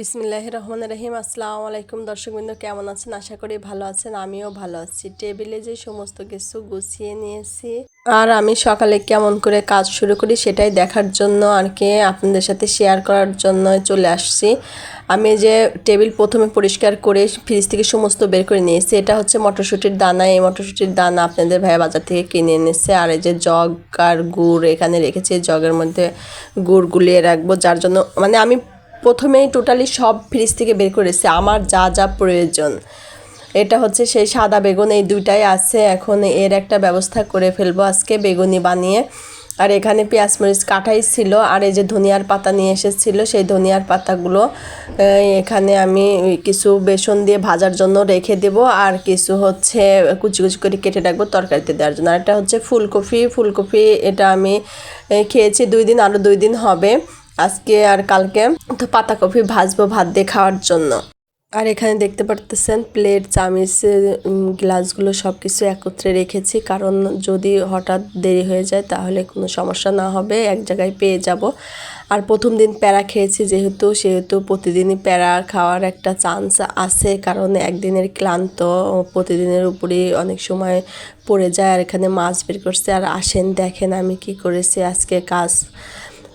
বিসমিল্লাহ রহমান রহিম। আসসালামু আলাইকুম দর্শকবৃন্দ, কেমন আছেন? আশা করি ভালো আছেন, আমিও ভালো আছি। টেবিলে যে সমস্ত কিছু গুছিয়ে নিয়েছি, আর আমি সকালে কেমন করে কাজ শুরু করি সেটাই দেখার জন্য আর কি, আপনাদের সাথে শেয়ার করার জন্য চলে আসছি। আমি যে টেবিল প্রথমে পরিষ্কার করে ফ্রিজ থেকে সমস্ত বের করে নিয়েছি, এটা হচ্ছে মটরশুঁটির দানা। এই মটরশুঁটির দানা আপনাদের ভাইয়া বাজার থেকে কিনে এনেছে। আর এই যে জগ আর গুড় এখানে রেখেছি, জগের মধ্যে গুড় গুলিয়ে রাখব, যার জন্য মানে আমি প্রথমেই টোটালি সব ফ্রিজ থেকে বের করেছে, আমার যা যা প্রয়োজন। এটা হচ্ছে সেই সাদা বেগুন, এই দুইটাই আছে, এখন এর একটা ব্যবস্থা করে ফেলব আজকে বেগুনি বানিয়ে। আর এখানে পেঁয়াজ মরিচ কাটাই ছিল, আর এই যে ধনিয়ার পাতা নিয়ে এসেছিল, সেই ধনিয়ার পাতাগুলো এখানে আমি কিছু বেসন দিয়ে ভাজার জন্য রেখে দেব, আর কিছু হচ্ছে কুচি কুচি করে কেটে রাখব তরকারিতে দেওয়ার জন্য। আর এটা হচ্ছে ফুলকপি ফুলকপি এটা আমি খেয়েছি, দুই দিন, আরও দুই দিন হবে। আজকে আর কালকে তো পাতাকপি ভাজবো, ভাত দিয়ে খাওয়ার জন্য। আর এখানে দেখতে পারতেছেন প্লেট, চামিচ গ্লাসগুলো সব কিছু একত্রে রেখেছি। কারণ যদি হঠাৎ দেরি হয়ে যায় তাহলে কোনো সমস্যা না হবে, এক জায়গায় পেয়ে যাব। আর প্রথম দিন প্যারা খেয়েছি যেহেতু, সেহেতু প্রতিদিনই প্যারা খাওয়ার একটা চান্স আছে। কারণ একদিনের ক্লান্ত, প্রতিদিনের উপরেই অনেক সময় পড়ে যায়। আর এখানে মাছ বের করছে আর আসেন, দেখেন আমি কি করেছি আজকে কাজ।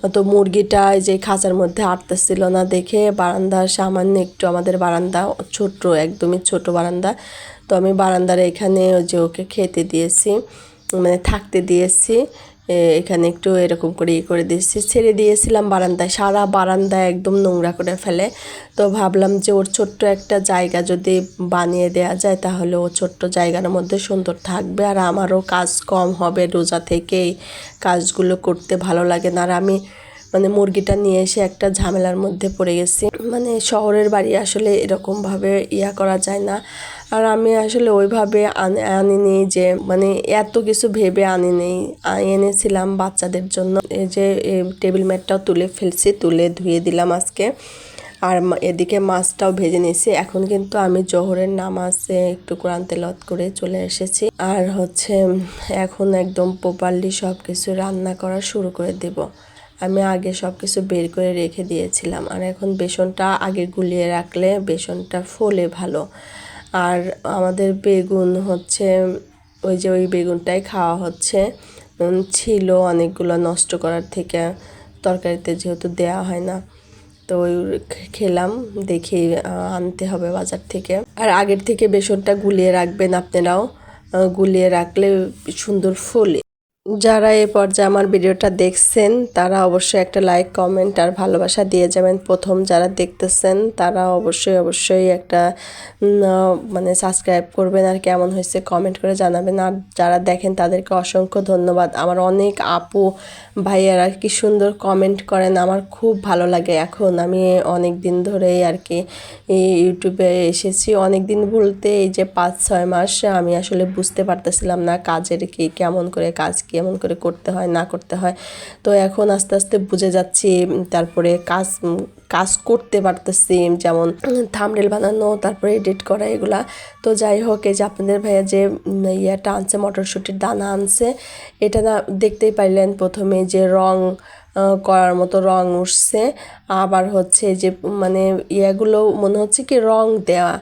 তো মুরগিটা এই যে খাঁচার মধ্যে আটতেছিল না দেখে বারান্দার সামান্য একটু আমাদের বারান্দা ছোট একদমই ছোট বারান্দা। তো আমি বারান্দার এখানে ওই যে ওকে খেতে দিয়েছি মানে থাকতে দিয়েছি। এখানে একটু এরকম করে ইয়ে করে দিয়েছি। ছেড়ে দিয়েছিলাম বারান্দায়, সারা বারান্দায় একদম নোংরা করে ফেলে। তো ভাবলাম যে ওর ছোট্ট একটা জায়গা যদি বানিয়ে দেয়া যায়, তাহলে ও ছোট্ট জায়গার মধ্যে সুন্দর থাকবে। আর আমারও কাজ কম হবে রোজা থেকেই কাজগুলো করতে ভালো লাগে না। আর আমি মানে মুরগিটা নিয়ে এসে একটা ঝামেলার মধ্যে পড়ে গেছি। মানে শহরের বাড়ি আসলে এরকমভাবে ইয়া করা যায় না। আর আমি আসলে ওইভাবে আন- আনিনি যে মানে এত কিছু ভেবে আনিনি। এনেছিলাম বাচ্চাদের জন্য। এই যে টেবিল ম্যাটটাও তুলে ফেলছি, তুলে ধুয়ে দিলাম আজকে। আর এদিকে মাছটাও ভেজে নিয়েছি। এখন কিন্তু আমি জোহরের নামাজে একটু কোরআন তেলত করে চলে এসেছি। আর হচ্ছে, এখন একদম প্রপারলি সব কিছু রান্না করা শুরু করে দেব। আমি আগে সব কিছু বের করে রেখে দিয়েছিলাম। আর এখন বেসনটা আগে গুলিয়ে রাখলে বেসনটা ফোলে ভালো। আর আমাদের বেগুন হচ্ছে, ওই যে ওই বেগুনটাই খাওয়া হচ্ছে। ছিল অনেকগুলো নষ্ট করার থেকে, তরকারিতে যেহেতু দেয়া হয় না, তো ওই খেলাম, দেখি আনতে হবে বাজার থেকে। আর আগের থেকে বেসনটা গুলিয়ে রাখবেন আপনারাও। গুলিয়ে রাখলে সুন্দর ফোলে। যারা এ পর্যায়ে আমার ভিডিওটা দেখছেন, তারা অবশ্যই একটা লাইক কমেন্ট আর ভালোবাসা দিয়ে যাবেন। প্রথম যারা দেখতেছেন, তারা অবশ্যই অবশ্যই একটা মানে সাবস্ক্রাইব করবেন আর কেমন হয়েছে কমেন্ট করে জানাবেন। আর যারা দেখেন, তাদেরকে অসংখ্য ধন্যবাদ। আমার অনেক আপু ভাইয়ারা কি সুন্দর কমেন্ট করেন, আমার খুব ভালো লাগে। এখন আমি অনেক দিন ধরেই আর কি ইউটিউবে এসেছি। অনেক দিন বলতে এই যে পাঁচ, ছয় মাস আমি আসলে বুঝতে পারতেছিলাম না কাজের কি, কেমন করে কাজ কেমন করে করতে হয়, না করতে হয়। তো এখন আস্তে আস্তে বুঝে যাচ্ছি, তারপরে কাজ কাজ করতে পারতেছি, যেমন থামরেল বানানো, তারপরে এডিট করা, এগুলা। তো যাই হোক, এই যে আপনাদের ভাইয়া যে ইয়েটা আনছে, মটরশুঁটির দানা আনছে, এটা না দেখতেই পাইলেন, প্রথমে যে রং করার মতো রং উঠছে। আবার হচ্ছে যে মানে ইয়েগুলো মনে হচ্ছে কি রং দেওয়া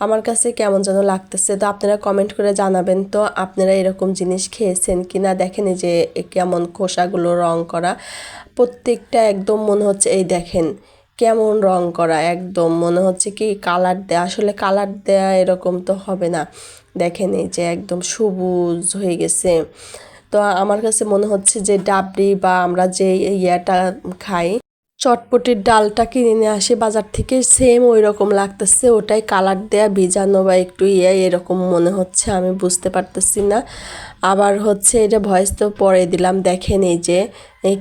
আমার কাছে কেমন যেন লাগতেছে। তো আপনারা কমেন্ট করে জানাবেন, তো আপনারা এরকম জিনিস খেয়েছেন কি না দেখেন যে কেমন খোসাগুলো রং করা। প্রত্যেকটা একদম মনে হচ্ছে, এই দেখেন কেমন রং করা, একদম মনে হচ্ছে কি কালার দেয়া। আসলে কালার দেয়া এরকম তো হবে না। দেখেন এই যে একদম সবুজ হয়ে গেছে। তো আমার কাছে মনে হচ্ছে যে ডাবরি বা আমরা যে ইয়াটা খাই চটপটির ডালটা কিনে নিয়ে আসি বাজার থেকে সেম ওই রকম লাগতেছে, ওটাই কালার দেয়া ভিজানো বা একটু ইয়ে এরকম মনে হচ্ছে, আমি বুঝতে পারতেছি না। আবার হচ্ছে এটা ভয়েস তো পরে দিলাম, দেখেন এই যে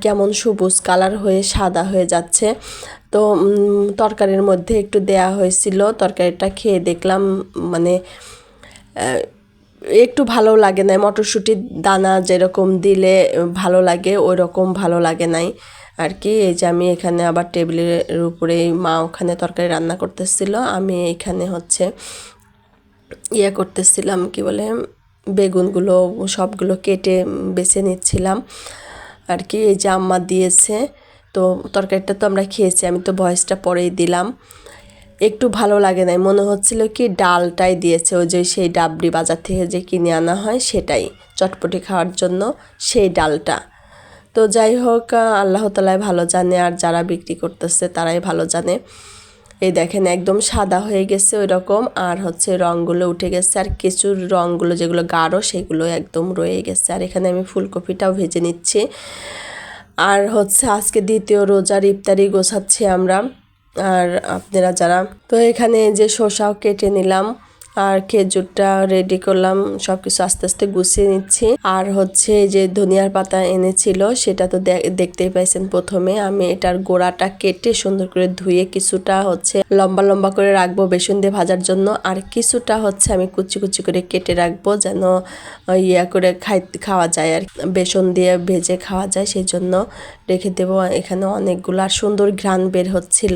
কেমন সবুজ কালার হয়ে সাদা হয়ে যাচ্ছে। তো তরকারির মধ্যে একটু দেয়া হয়েছিল, তরকারিটা খেয়ে দেখলাম মানে একটু ভালো লাগে নাই। মটরশুঁটির দানা যেরকম দিলে ভালো লাগে ওই রকম ভালো লাগে নাই। আর কি, এই যে আমি এখানে আবার টেবিলের উপরে মা ওখানে তরকারি রান্না করতেছিল। আমি এখানে হচ্ছে ইয়ে করতেছিলাম, কি বলে, বেগুনগুলো সবগুলো কেটে বেছে নিচ্ছিলাম। আর কি, এই যে আম্মা দিয়েছে, তো তরকারিটা তো আমরা খেয়েছি, আমি তো ভয়েসটা পরেই দিলাম। একটু ভালো লাগে নাই। মনে হচ্ছিল কি ডালটাই দিয়েছে। ওই যে সেই ডাবরি বাজার থেকে যে কিনে আনা হয় সেটাই, চটপটি খাওয়ার জন্য সেই ডালটা। তো যাই হোক, আল্লাহ তালাই ভালো জানে আর যারা বিক্রি করতেছে তারাই ভালো জানে। এই দেখেন একদম সাদা হয়ে গেছে ওই রকম আর হচ্ছে রঙগুলো উঠে গেছে আর কিছুর রঙগুলো যেগুলো গাঢ় সেগুলো একদম রয়ে গেছে। আর এখানে আমি ফুলকপিটাও ভেজে নিচ্ছি। আর হচ্ছে আজকে দ্বিতীয় রোজার ইফতারি গোছাচ্ছি আমরা। আর আপনারা যারা তো এখানে যে শসাও কেটে নিলাম আর খেজুরটা রেডি করলাম সব কিছু আস্তে আস্তে গুছিয়ে নিচ্ছি। আর হচ্ছে যে ধনিয়ার পাতা এনেছিল, সেটা তো দেখতেই পাইছেন প্রথমে। আমি এটার গোড়াটা কেটে সুন্দর করে ধুয়ে কিছুটা হচ্ছে লম্বা লম্বা করে রাখব বেসন দিয়ে ভাজার জন্য। আর কিছুটা হচ্ছে আমি কুচি কুচি করে কেটে রাখব যেন ইয়া করে খাই খাওয়া যায় আর বেসন দিয়ে ভেজে খাওয়া যায়, সেই জন্য রেখে দেবো এখানে অনেকগুলো। আর সুন্দর ঘ্রাণ বের হচ্ছিল।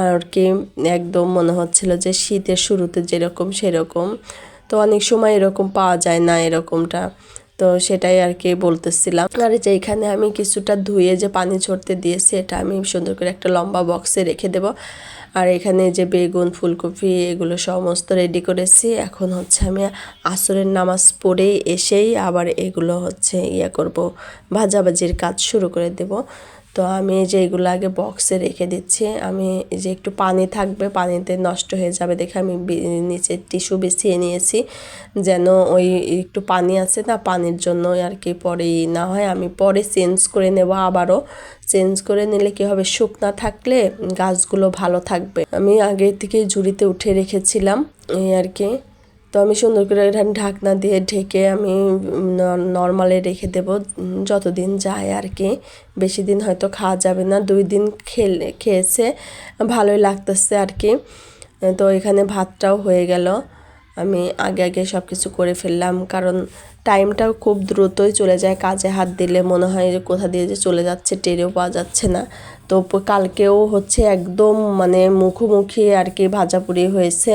আর কি, একদম মনে হচ্ছিল যে শীতের শুরুতে যেরকম সেরকম। তো অনেক সময় এরকম পাওয়া যায় না এরকমটা। তো সেটাই আর কি বলতেছিলাম। আর যে এখানে আমি কিছুটা ধুয়ে যে পানি ছড়তে দিয়েছি, এটা আমি সুন্দর করে একটা লম্বা বক্সে রেখে দেব। আর এখানে যে বেগুন, ফুলকপি, এগুলো সমস্ত রেডি করেছি। এখন হচ্ছে আমি আসরের নামাজ পড়ে এসেই আবার এগুলো হচ্ছে ইয়ে করব, ভাজাভাজির কাজ শুরু করে দেব। তো আমি যে এগুলো আগে বক্সে রেখে দিচ্ছি। আমি যে একটু পানি থাকবে, পানিতে নষ্ট হয়ে যাবে দেখে আমি নিচে টিস্যু বিছিয়ে নিয়েছি। যেন ওই একটু পানি আছে না, পানির জন্য আর কি পরে না হয়। আমি পরে চেঞ্জ করে নেব আবারও। চেঞ্জ করে নিলে কি হবে, শুকনা থাকলে গাছগুলো ভালো থাকবে। আমি আগে থেকে ঝুড়িতে উঠে রেখেছিলাম, এই আর কি। তো আমি সুন্দর করে এটা ঢাকনা দিয়ে ঢেকে আমি নর্মালে রেখে দেব যতদিন যায় আর কি। বেশি দিন হয়তো খাওয়া যাবে না, দুই দিন খেলে, খেয়েছে, ভালোই লাগতেছে আর কি। তো এখানে ভাতটাও হয়ে গেল। আমি আগে আগে সব কিছু করে ফেললাম। কারণ টাইমটাও খুব দ্রুতই চলে যায় কাজে হাত দিলে। মনে হয় যে কোথা দিয়ে যে চলে যাচ্ছে, টেরেও পাওয়া যাচ্ছে না। তো কালকেও হচ্ছে একদম মানে মুখোমুখি আর কি ভাজাপুরি হয়েছে।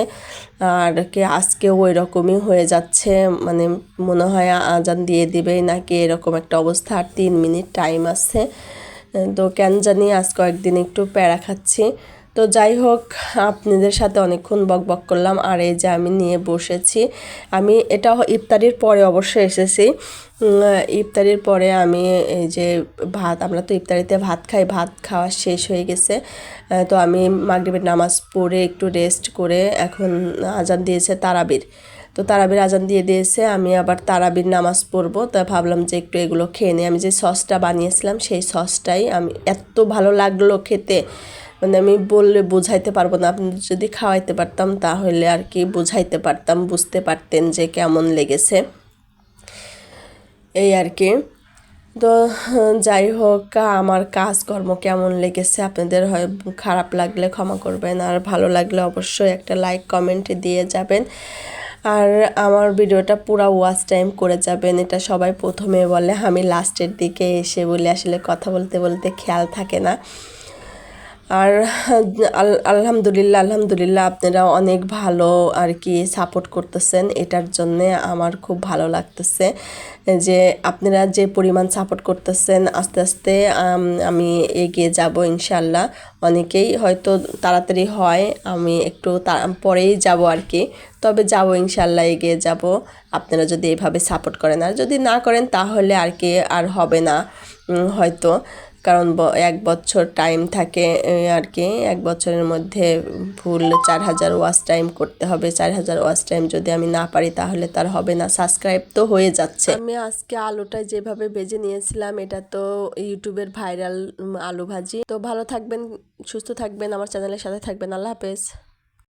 আর কি আজকেও ওই রকমই হয়ে যাচ্ছে। মানে মনে হয় আজান দিয়ে দিবে নাকি এরকম একটা অবস্থা। আর তিন মিনিট টাইম আছে। তো কেন জানি আজ কয়েকদিন একটু প্যারা খাচ্ছি। তো যাই হোক, আপনাদের সাথে অনেকক্ষণ বক বক করলাম আর এই যে আমি নিয়ে বসেছি। আমি এটা ইফতারির পরে অবশ্যই এসেছি। ইফতারির পরে আমি এই যে ভাত, আমরা তো ইফতারিতে ভাত খাই, ভাত খাওয়া শেষ হয়ে গেছে। তো আমি মাগরিবের নামাজ পড়ে একটু রেস্ট করে এখন আজান দিয়েছে তারাবির। তো তারাবির আজান দিয়ে দিয়েছে, আমি আবার তারাবির নামাজ পড়ব। তা ভাবলাম যে একটু এগুলো খেয়ে নিই। আমি যে সসটা বানিয়েছিলাম, সেই সসটাই আমি, এত ভালো লাগল খেতে। মানে আমি বললে বোঝাইতে পারব না। আপনি যদি খাওয়াইতে পারতাম, তাহলে আর কি বোঝাইতে পারতাম, বুঝতে পারতেন যে কেমন লেগেছে। এই আর কি। তো, যাই হোক, আমার কাজকর্ম কেমন লেগেছে, আপনাদের হয় খারাপ লাগলে ক্ষমা করবেন, আর ভালো লাগলে অবশ্যই একটা লাইক কমেন্ট দিয়ে যাবেন। আর আমার ভিডিওটা পুরো ওয়াচ টাইম করে যাবেন, এটা সবাই প্রথমে বলে, আমি লাস্টের দিকে এসে বলে, আসলে কথা বলতে বলতে খেয়াল থাকে না। আর আল- আলহামদুলিল্লাহ আলহামদুলিল্লাহ আপনারা অনেক ভালো আর কি সাপোর্ট করতেছেন। এটার জন্যে আমার খুব ভালো লাগতেছে যে আপনারা যে পরিমাণ সাপোর্ট করতেছেন, আস্তে আস্তে, আমি এগিয়ে যাব ইনশাল্লাহ অনেকেই হয়তো তাড়াতাড়ি হয়, আমি একটু পরেই যাব আর কি। তবে যাব ইনশাল্লাহ এগিয়ে যাব। আপনারা যদি এভাবে সাপোর্ট করেন, আর যদি না করেন তাহলে আর কি আর হবে না হয়তো। কারণ এক বছর টাইম থাকে আর কি। এক বছরের মধ্যে ফুল চার হাজার ওয়াশ টাইম করতে হবে। চার হাজার ওয়াশ টাইম যদি আমি না পারি, তাহলে তার হবে না। সাবস্ক্রাইব তো হয়ে যাচ্ছে। আমি আজকে আলুটা যেভাবে বেজে নিয়েছিলাম, এটা তো ইউটিউবের ভাইরাল আলু ভাজি। তো ভালো থাকবেন, সুস্থ থাকবেন, আমার চ্যানেলের সাথে থাকবেন। আল্লাহ হাফেজ।